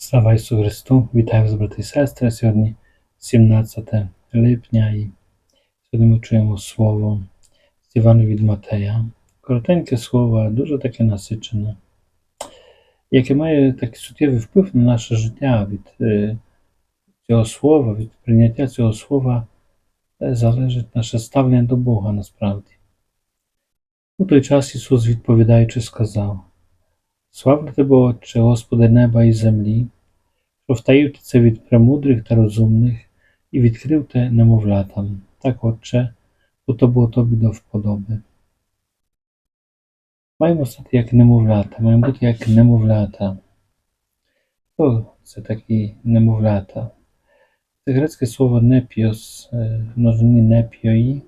Слава Ісусу Христу! Вітаю вас, брати і сестри. Сьогодні 17 липня і сьогодні ми чуємо слово з Івана від Матея. Коротеньке слово, дуже таке насичене, яке має такий суттєвий вплив на наше життя від е, цього слова, від прийняття цього слова е, залежить наше ставлення до Бога насправді. У той час Ісус, відповідаючи, сказав: Славлю тебе, Отче, Господи неба і землі, що втаїв ти це від премудрих та розумних і відкрив те немовлятам. Так, Отче, бо то було тобі до вподоби. Маємо стати як немовлята, маємо бути як немовлята. Хто це такі немовлята? Це грецьке слово непіос, е, в множині непіої,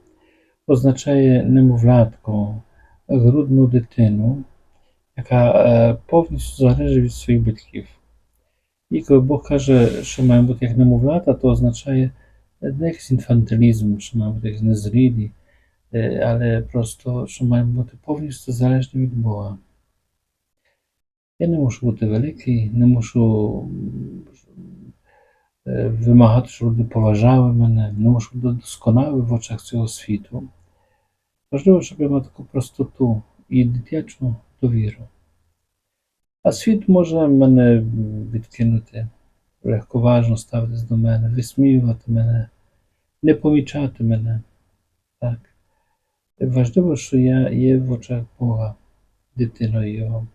означає немовлятко, грудну дитину, яка е, повністю залежить від своїх батьків. І коли Бог каже, що має бути як немовлята, то означає не якийсь інфантилізм, що має бути якісь незрілі, е, але просто, що має бути повністю залежні від Бога. Я не мушу бути великий, не мушу е, вимагати, щоб люди поважали мене, не мушу бути досконалий в очах цього світу. Важливо, щоб я мав таку простоту і дитячу довіру. А світ може мене відкинути, легковажно ставитись до мене, висміювати мене, не помічати мене. Так. Важливо, що я є в очах Бога, дитиною Його.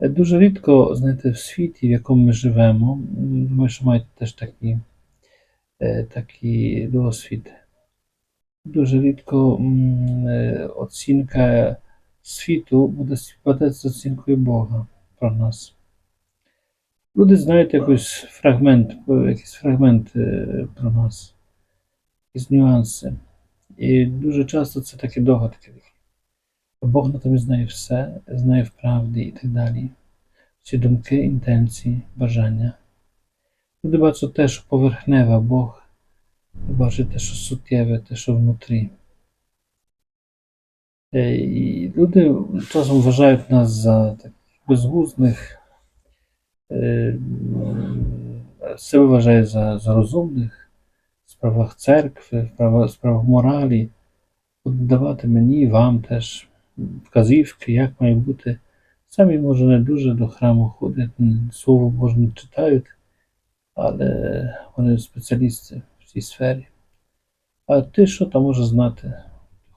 Дуже рідко, знаєте, в світі, в якому ми живемо, думаю, що маєте теж такі, е, такий досвід. Дуже рідко е, оцінка світу буде співпадати з оцінкою Бога про нас. Люди знають якийсь фрагмент, якийсь фрагмент е, про нас, якісь нюанси. І дуже часто це такі догадки. Бог натомість знає все, знає вправді і так далі. Всі думки, інтенції, бажання. Люди бачать те, що поверхневе, Бог бачить те, що суттєве, те, що внутрі. Е, І люди часом вважають нас за таких безгузних, е, себе вважають за, за розумних в справах церкви, в справах, в справах моралі, будуть давати мені вам теж вказівки, як має бути. Самі, може, не дуже до храму ходять, слово Боже не читають, але вони спеціалісти в цій сфері. А ти що там можеш знати?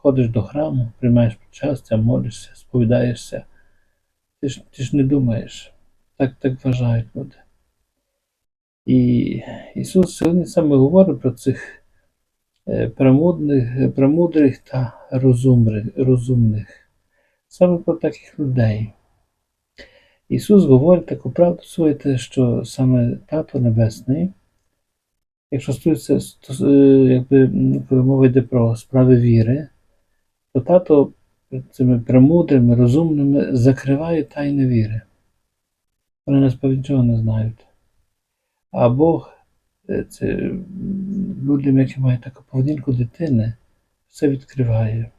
Ходиш до храму, приймаєш причастя, молишся, сповідаєшся. Ти ж, ти ж не думаєш. Так, так вважають люди. І Ісус сьогодні саме говорить про цих е, премудрих, премудрих та розумних, розумних, саме про таких людей. Ісус говорить таку правду свою, що саме Тато Небесний, якщо стосується, е, якби, коли мова йде про справи віри, то тато цими премудрими, розумними закриває тайни віри. Вони насправді нічого не знають. А Бог е, це людям, які мають таку поведінку дитини, все відкриває.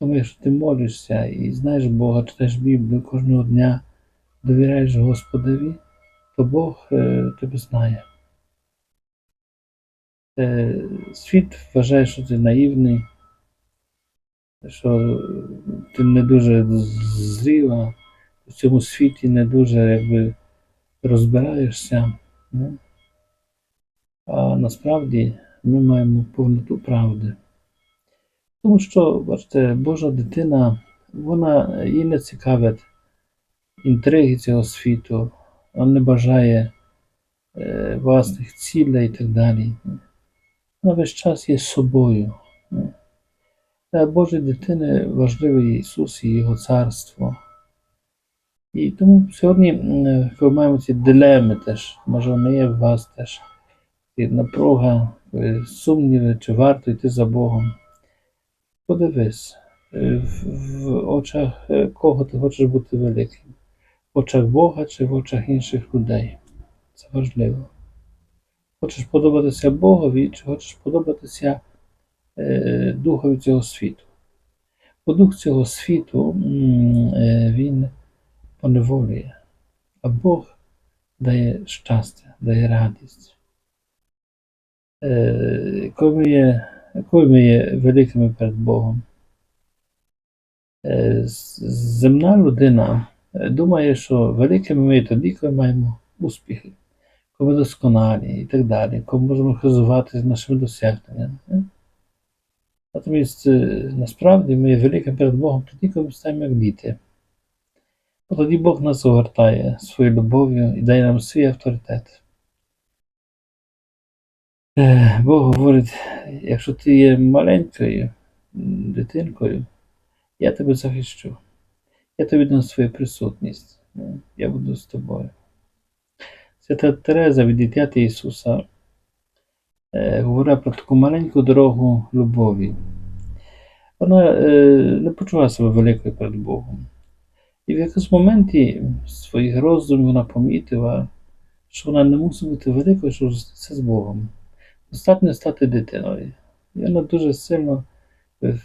Тому, якщо ти молишся і знаєш Бога, читаєш Біблію кожного дня, довіряєш Господові, то Бог е, тебе знає. Е, Світ вважає, що ти наївний, що ти не дуже зріла, в цьому світі не дуже якби, розбираєшся. Ну. А насправді ми маємо повноту правди. Тому що, бачите, Божа дитина, вона їй не цікавить інтриги цього світу, вона не бажає е, власних цілей і так далі. Вона весь час є собою. Ну. Для Божої дитини важливий Ісус і Його царство. І тому сьогодні, м, коли маємо ці дилеми теж, може вони є в вас теж, і напруга, е, сумніви, чи варто йти за Богом. Подивись, е, в, в очах е, кого ти хочеш бути великим? В очах Бога чи в очах інших людей? Це важливо. Хочеш подобатися Богові, чи хочеш подобатися е, Духові цього світу? Бо дух цього світу е, він поневолює. А Бог дає щастя, дає радість. Е, Коли ми є, коли ми є великими перед Богом, земна людина думає, що великими ми тоді, коли маємо успіхи, коли ми досконалі і так далі, коли можемо хизуватися нашими досягненнями. Натомість, е, насправді, ми є великими перед Богом тоді, коли ми стаємо як діти. Бо тоді Бог нас огортає своєю любов'ю і дає нам свій авторитет. Е, Бог говорить, якщо ти є маленькою дитинкою, я тебе захищу. Я тобі дам свою присутність. Ну, Я буду з тобою. Свята Тереза від дитяти Ісуса говорила про таку маленьку дорогу любові. Вона е, не почувала себе великою перед Богом. І в якомусь моменті своїх роздумів вона помітила, що вона не мусить бути великою, щоб зустрітися з Богом. Достатньо стати дитиною. І вона дуже сильно е,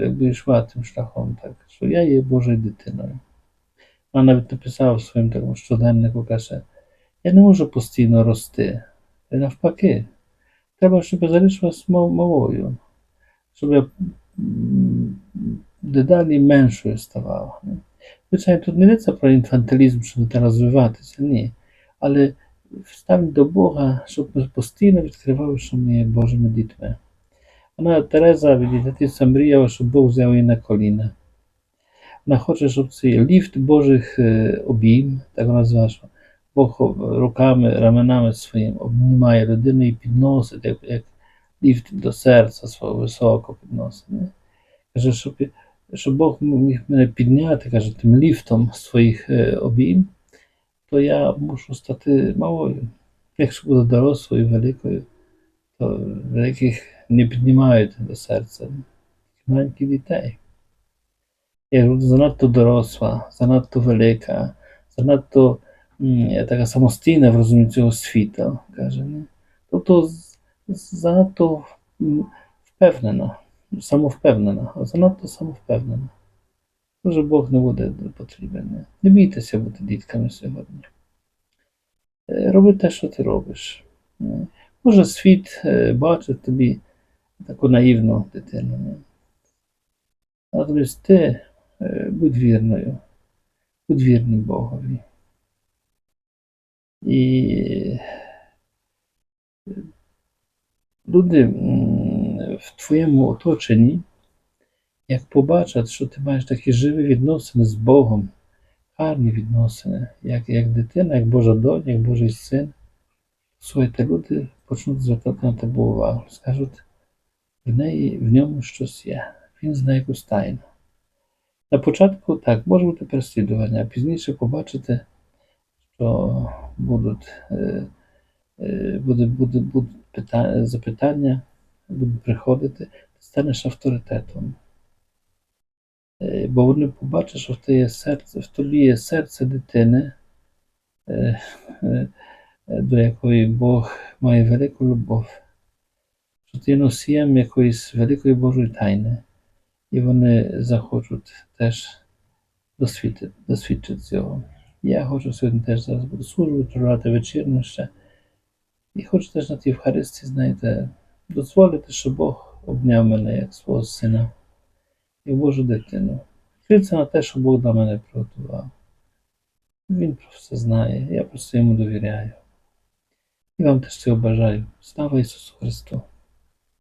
якби йшла тим шляхом, так, що я є Божою дитиною. Вона навіть написала в своєму такому щоденнику, каже, я не можу постійно рости. І навпаки, треба, щоб мал- малою, щоб дедалі меншою ставала. Звичайно, тут не йдеться про інфантилізм, що не треба розвиватися, ні. Але вставить до Бога, щоб постійно відкривали, що ми є Божими дітьми. Вона Тереза від дитинства мріяла, щоб Бог взяв її на коліна. Вона хоче, щоб цей ліфт Божих е, обійм, так вона що Бог руками, раменами своїм обнімає людину і підносить, як, як ліфт до серця свого високо підносить. Не? Каже, щоб, щоб Бог міг мене підняти, каже, тим ліфтом своїх е, обійм, то я мушу стати малою. Якщо буду дорослою, великою, то великих не піднімають до серця. Маленьких дітей. Я занадто доросла, занадто велика, занадто така самостійна в розумінні цього світу, каже. Тобто занадто впевнена, самовпевнена, занадто самовпевнена. Дуже Бог не буде потрібен. Не, бійтеся бути дітками сьогодні. Е, Роби те, що ти робиш. Не? Може, світ е, бачить тобі таку наївну дитину. Не? Натомість ти е, будь вірною, будь вірним Богові. І люди в твоєму оточенні, як побачать, що ти маєш такі живі відносини з Богом, гарні відносини, як, як дитина, як Божа доня, як Божий син, слухайте, люди почнуть звертати на тебе увагу. Скажуть, в неї, в ньому щось є. Він знає якусь тайну. На початку так, може бути переслідування, а пізніше побачите, що будуть, е, е, буде, буде, будуть пита- запитання, будуть приходити, ти станеш авторитетом. Е, Бо вони побачать, що в, тебе є серце, в тобі є серце дитини, до якої Бог має велику любов, що ти є носієм якоїсь великої Божої тайни, і вони захочуть теж досвідчити цього. Я хочу сьогодні теж зараз буду службу, тривати вечірню ще. І хочу теж на тій Євхаристії, знаєте, дозволити, щоб Бог обняв мене як свого сина і Божу дитину. Вчитися на те, що Бог для мене приготував. Він про все знає, я просто йому довіряю. І вам теж цього бажаю. Слава Ісусу Христу!